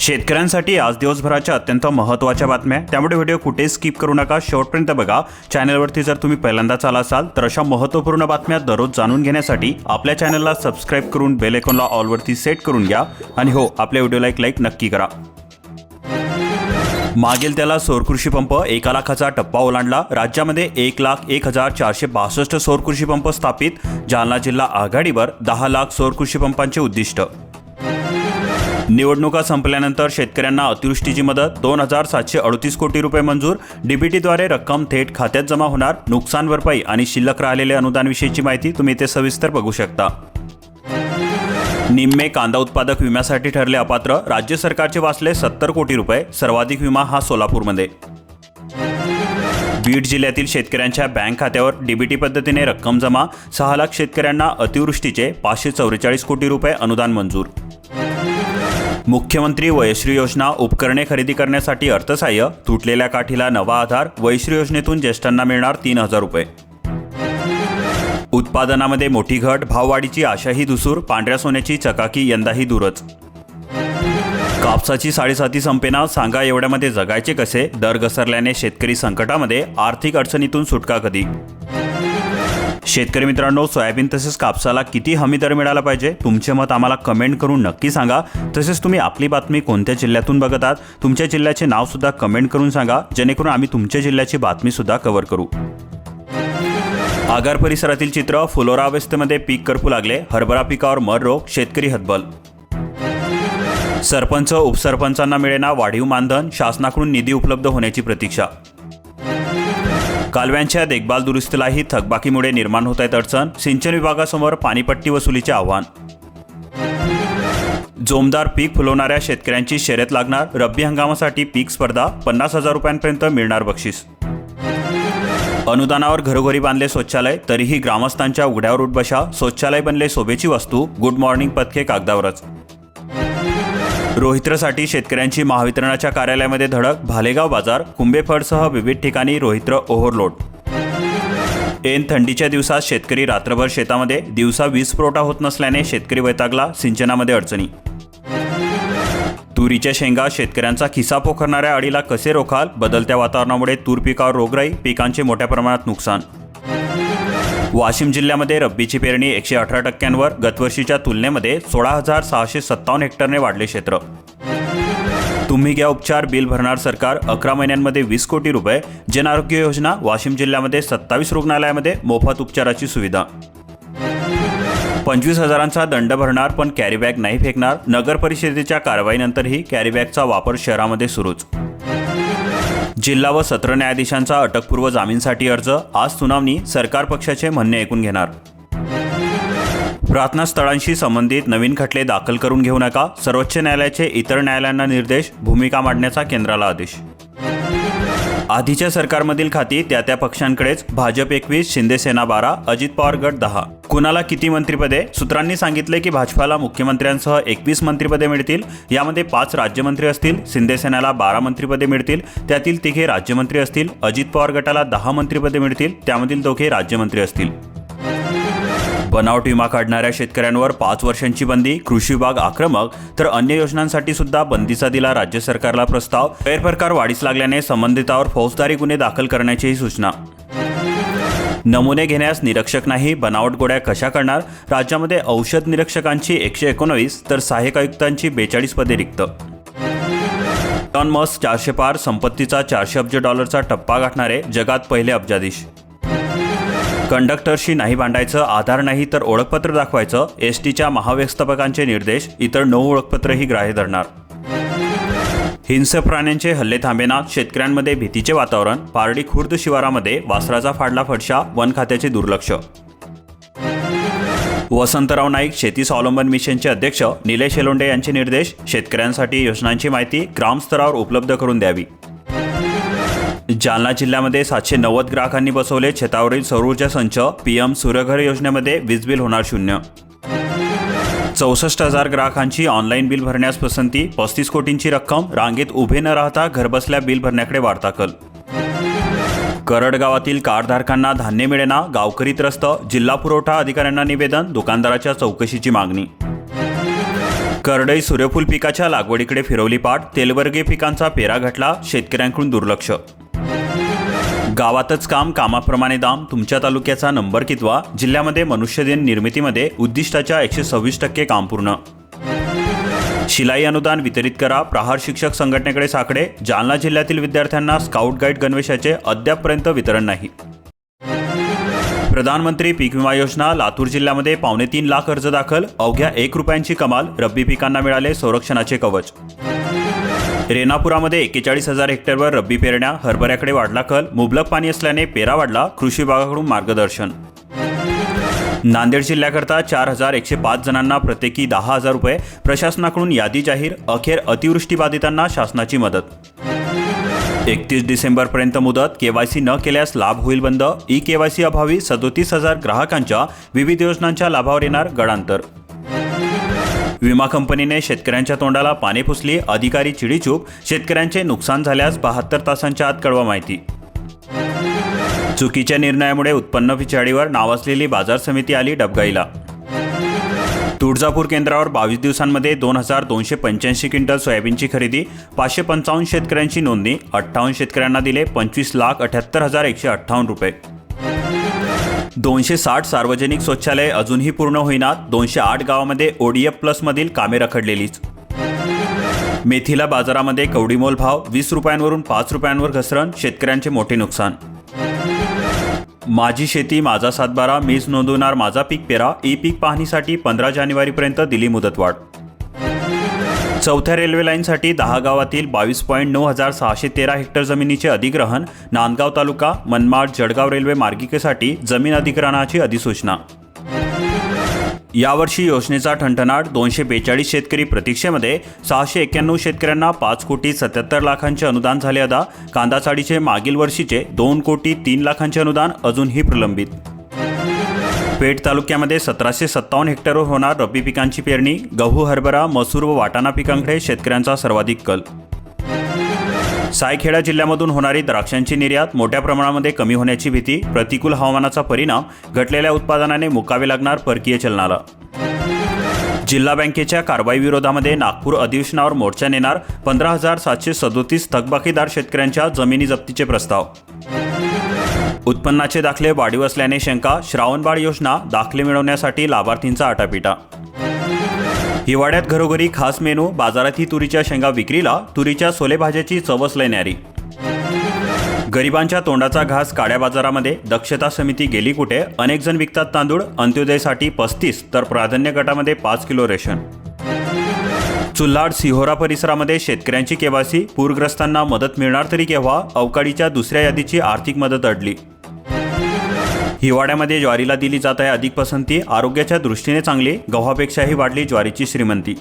शेतकऱ्यांसाठी आज दिवसभराच्या अत्यंत महत्त्वाच्या बातम्या त्यामुळे व्हिडिओ कुठे स्किप करू नका. शेवटपर्यंत बघा. चॅनलवरती जर तुम्ही पहिल्यांदाच आला असाल तर अशा महत्त्वपूर्ण बातम्या दररोज जाणून घेण्यासाठी आपल्या चॅनलला सबस्क्राईब करून बेल आयकॉनला ऑलवरती सेट करून घ्या. आणि हो आपल्या व्हिडिओला एक लाईक नक्की करा. मागील त्याला सौर कृषी पंप एका लाखाचा टप्पा ओलांडला. राज्यामध्ये एक लाख एक हजार चारशे बासष्ट सौर कृषी पंप स्थापित. जालना जिल्हा आघाडीवर दहा लाख सौर कृषी पंपांचे उद्दिष्ट. निवडणुका संपल्यानंतर शेतकऱ्यांना अतिवृष्टीची मदत दोन हजार सातशे अडतीस कोटी रुपये मंजूर. डीबीटीद्वारे रक्कम थेट खात्यात जमा होणार. नुकसान भरपाई आणि शिल्लक राहिलेले अनुदानविषयीची माहिती तुम्ही इथे सविस्तर बघू शकता. निम्मे कांदा उत्पादक विम्यासाठी ठरले अपात्र. राज्य सरकारचे वाचले सत्तर कोटी रुपये. सर्वाधिक विमा हा सोलापूरमध्ये. बीड जिल्ह्यातील शेतकऱ्यांच्या बँक खात्यावर डीबीटी पद्धतीने रक्कम जमा. सहा लाख शेतकऱ्यांना अतिवृष्टीचे पाचशे चौवेचाळीस कोटी रुपये अनुदान मंजूर. मुख्यमंत्री वयश्री योजना उपकरणे खरेदी करण्यासाठी अर्थसहाय्य तुटलेल्या काठीला नवा आधार वयश्री योजनेतून ज्येष्ठांना मिळणार तीन हजार रुपये. उत्पादनामध्ये मोठी घट भाववाढीची आशाही दुसूर पांढऱ्या सोन्याची चकाकी यंदाही दूरच. कापसाची साडेसाती संपेना सांगा एवढ्यामध्ये जगायचे कसे दर घसरल्याने शेतकरी संकटामध्ये आर्थिक अडचणीतून सुटका कधी? शेतकरी मित्रांनो सोयाबीन तसेच कापसाला किती हमी दर मिळाला पाहिजे? तुमचे मत आम्हाला कमेंट करून नक्की सांगा. तसेच तुम्ही आपली बातमी कोणत्या जिल्ह्यातून बघत आहात तुमच्या जिल्ह्याचे नाव सुद्धा कमेंट करून सांगा. जेणेकरून आम्ही तुमच्या जिल्ह्याची बातमी सुद्धा कव्हर करू. आगार परिसरातील चित्र फुलोरा अवस्थेमध्ये पीक करपू लागले. हरभरा पिकावर मर रोग शेतकरी हतबल. सरपंच उपसरपंचांना मिळेना वाढीव मानधन. शासनाकडून निधी उपलब्ध होण्याची प्रतीक्षा. कालव्यांच्या देखभाल दुरुस्तीलाही थकबाकीमुळे निर्माण होत आहेत अडचण. सिंचन विभागासमोर पाणीपट्टी वसुलीचे आव्हान. जोमदार पीक फुलवणाऱ्या शेतकऱ्यांची शर्यत लागणार. रब्बी हंगामासाठी पीक स्पर्धा पन्नास हजार रुपयांपर्यंत मिळणार बक्षीस. अनुदानावर घरोघरी बांधले शौचालय तरीही ग्रामस्थांच्या उघड्यावर उठबशा. शौचालय बनले शोभेची वस्तू. गुड मॉर्निंग पथके कागदावरच. रोहित्रसाठी शेतकऱ्यांची महावितरणाच्या कार्यालयामध्ये धडक भालेगाव बाजार कुंभेफळसह विविध ठिकाणी रोहित्र ओव्हरलोड. ऐन थंडीच्या दिवसात शेतकरी रात्रभर शेतामध्ये दिवसा वीज पुरवठा होत नसल्याने शेतकरी वैतागला सिंचनामध्ये अडचणी. तुरीच्या शेंगा शेतकऱ्यांचा खिसा पोखरणाऱ्या अडीला कसे रोखाल? बदलत्या वातावरणामुळे तूर पिकावर रोगराई पिकांचे मोठ्या प्रमाणात नुकसान. वाशिम जिल्ह्यामध्ये रब्बीची पेरणी एकशे अठरा टक्क्यांवर गतवर्षीच्या तुलनेमध्ये सोळा हजार सहाशे सत्तावन्न हेक्टरने वाढले क्षेत्र. तुम्ही घ्या उपचार बिल भरणार सरकार अकरा महिन्यांमध्ये वीस कोटी रुपये जन आरोग्य योजना वाशिम जिल्ह्यामध्ये सत्तावीस रुग्णालयामध्ये मोफत उपचाराची सुविधा. पंचवीस हजारांचा दंड भरणार पण कॅरीबॅग नाही फेकणार नगर परिषदेच्या कारवाईनंतरही कॅरीबॅगचा वापर शहरामध्ये सुरूच. जिल्हा व सत्र न्यायाधीशांचा अटकपूर्व जामीनसाठी अर्ज आज सुनावणी सरकार पक्षाचे म्हणणे ऐकून घेणार. प्रार्थनास्थळांशी संबंधित नवीन खटले दाखल करून घेऊ नका सर्वोच्च न्यायालयाचे इतर न्यायालयांना निर्देश भूमिका मांडण्याचा केंद्राला आदेश. आधीच्या सरकारमधील खाती त्या त्या पक्षांकडेच. भाजप एकवीस शिंदेसेना बारा अजित पवार गट दहा. कुणाला किती मंत्रिपदे? सूत्रांनी सांगितले की भाजपाला मुख्यमंत्र्यांसह एकवीस मंत्रिपदे मिळतील. यामध्ये पाच राज्यमंत्री असतील शिंदेसेनेला बारा मंत्रिपदे मिळतील. त्यातील तिघे राज्यमंत्री असतील अजित पवार गटाला दहा मंत्रिपदे मिळतील. त्यामधील दोघे राज्यमंत्री असतील. बनावट विमा काढणाऱ्या शेतकऱ्यांवर पाच वर्षांची बंदी कृषी विभाग आक्रमक तर अन्य योजनांसाठी सुद्धा बंदीचा दिला राज्य सरकारला प्रस्ताव. गैरप्रकार वाढीस लागल्याने संबंधितावर फौजदारी गुन्हे दाखल करण्याचीही सूचना. नमुने घेण्यास निरीक्षक नाही बनावट गोळ्या कशा करणार? राज्यामध्ये औषध निरीक्षकांची एकशे एकोणवीस तर सहाय्यक आयुक्तांची बेचाळीस पदे रिक्त. टॉन मस्क चारशे पार संपत्तीचा चारशे अब्ज डॉलरचा टप्पा गाठणारे जगात पहिले अब्जाधीश. कंडक्टरशी नाही भांडायचं आधार नाही तर ओळखपत्र दाखवायचं एस टीच्या महाव्यवस्थापकांचे निर्देश इतर नऊ ओळखपत्रही ग्राह्य धरणार. हिंस प्राण्यांचे हल्ले थांबेना शेतकऱ्यांमध्ये भीतीचे वातावरण पारडी खुर्द शिवारामध्ये वासराचा फाडला फडशा वन खात्याचे दुर्लक्ष. वसंतराव नाईक शेती स्वावलंबन मिशनचे अध्यक्ष निलेश एलोंडे यांचे निर्देश शेतकऱ्यांसाठी योजनांची माहिती ग्रामस्तरावर उपलब्ध करून द्यावी. जालना जिल्ह्यामध्ये सातशे नव्वद ग्राहकांनी बसवले छतावरील सौरऊर्जा संच. पीएम सूर्यघर योजनेमध्ये वीज बिल होणार शून्य. चौसष्ट हजार ग्राहकांची ऑनलाईन बिल भरण्यास पसंती. पस्तीस कोटींची रक्कम. रांगेत उभे न राहता घरबसल्या बिल भरण्याकडे वाढता कल करड गावातील कारधारकांना धान्य मिळेना गावकरी त्रस्त. जिल्हा पुरवठा अधिकाऱ्यांना निवेदन दुकानदाराच्या चौकशीची मागणी. करडई सूर्यफूल पिकाच्या लागवडीकडे फिरवली पाठ. तेलवर्गीय पिकांचा पेरा घटला शेतकऱ्यांकडून दुर्लक्ष. गावातच काम कामाप्रमाणे दाम तुमच्या तालुक्याचा नंबर कितवा? जिल्ह्यामध्ये मनुष्यदिन निर्मितीमध्ये उद्दिष्टाच्या एकशे सव्वीस टक्के काम पूर्ण. शिलाई अनुदान वितरित करा प्रहार शिक्षक संघटनेकडे साकडे. जालना जिल्ह्यातील विद्यार्थ्यांना स्काउट गाईड गणवेशाचे अद्यापपर्यंत वितरण नाही. प्रधानमंत्री पीक विमा योजना लातूर जिल्ह्यामध्ये पावणे तीन लाख अर्ज दाखल. अवघ्या एक रुपयांची कमाल रब्बी पिकांना मिळाले संरक्षणाचे कवच. रेणापुरामध्ये एक्केचाळीस हजार हेक्टरवर रब्बी पेरण्या हरभऱ्याकडे वाढला कल मुबलक पाणी असल्याने पेरा वाढला कृषी विभागाकडून मार्गदर्शन. नांदेड जिल्ह्याकरता चार हजार एकशे पाच जणांना प्रत्येकी दहा हजार रुपये प्रशासनाकडून यादी जाहीर अखेर अतिवृष्टीबाधितांना शासनाची मदत. एकतीस डिसेंबरपर्यंत मुदत केवायसी न केल्यास लाभ होईल बंद ई केवायसी अभावी सदोतीस हजार ग्राहकांच्या विविध योजनांच्या लाभावर येणार गडांतर. विमा कंपनीने शेतकऱ्यांच्या तोंडाला पाने पुसली अधिकारी चिडीचूप शेतकऱ्यांचे नुकसान झाल्यास बहात्तर तासांच्या आत कळवा माहिती. चुकीच्या निर्णयामुळे उत्पन्न पिछाडीवर नावाजलेली बाजार समिती आली डबगाईला. तुळजापूर केंद्रावर बावीस दिवसांमध्ये दोन हजार दोनशे पंच्याऐंशी क्विंटल सोयाबीनची खरेदी पाचशे पंचावन्न शेतकऱ्यांची नोंदणी अठ्ठावन्न शेतकऱ्यांना दिले पंचवीस लाख अठ्याहत्तर हजार एकशे अठ्ठावन्न रुपये. दोनशे साठ सार्वजनिक शौचालय अजूनही पूर्ण होईनात दोनशे आठ गावामध्ये ओडीएफ प्लसमधील कामे रखडलेलीच. मेथीला बाजारामध्ये कवडीमोल भाव वीस रुपयांवरून पाच रुपयांवर घसरण शेतकऱ्यांचे मोठे नुकसान. माझी शेती माझा सातबारा मीज नोंदवणार माझा पीक पेरा ई पीक पाहणीसाठी पंधरा जानेवारीपर्यंत दिली मुदतवाढ. चौथ्या रेल्वे लाईनसाठी दहा गावातील बावीस पॉईंट नऊ हजार सहाशे तेरा हेक्टर जमिनीचे अधिग्रहण नांदगाव तालुका मनमाड जळगाव रेल्वे मार्गिकेसाठी जमीन अधिग्रहणाची अधिसूचना. यावर्षी योजनेचा ठणठणाट दोनशे बेचाळीस शेतकरी प्रतीक्षेमध्ये सहाशे एक्क्याण्णव शेतकऱ्यांना पाच कोटी सत्याहत्तर लाखांचे अनुदान झाले अदा कांदा साडीचे मागील वर्षीचे दोन कोटी तीन लाखांचे अनुदान अजूनही प्रलंबित. पेठ तालुक्यामध्ये सतराशे सत्तावन्न हेक्टरवर होणार रब्बी पिकांची पेरणी गहू हरभरा मसूर व वाटाणा पिकांकडे शेतकऱ्यांचा सर्वाधिक कल. सायखेडा जिल्ह्यामधून होणारी द्राक्षांची निर्यात मोठ्या प्रमाणामध्ये कमी होण्याची भीती प्रतिकूल हवामानाचा परिणाम घटलेल्या उत्पादनाने मुकावे लागणार परकीय चलनाला. जिल्हा बँकेच्या कारवाई विरोधामध्ये नागपूर अधिवेशनावर मोर्चा नेणार पंधरा हजार सातशे सदोतीस थकबाकीदार शेतकऱ्यांच्या जमिनी जप्तीचे प्रस्ताव. उत्पन्नाचे दाखले वाढीव असल्याने शंका श्रावणबाळ योजना दाखले मिळवण्यासाठी लाभार्थींचा आटापिटा. हिवाळ्यात घरोघरी खास मेनू बाजारातही तुरीच्या शेंगा विक्रीला तुरीच्या सोलेभाज्याची भाज्याची चवच न्यारी. गरिबांच्या तोंडाचा घास काड्या बाजारामध्ये दक्षता समिती गेली कुठे अनेक जण विकतात तांदूळ अंत्योदयसाठी पस्तीस तर प्राधान्य गटामध्ये पाच किलो रेशन. चुल्हाड सिहोरा परिसरामध्ये शेतकऱ्यांची केवासी पूरग्रस्तांना मदत मिळणार तरी केव्हा अवकाळीच्या दुसऱ्या यादीची आर्थिक मदत अडली. हिवाळ्यामध्ये ज्वारीला दिली जात आहे अधिक पसंती आरोग्याच्या दृष्टीने चांगली गव्हापेक्षाही वाढली ज्वारीची श्रीमंती.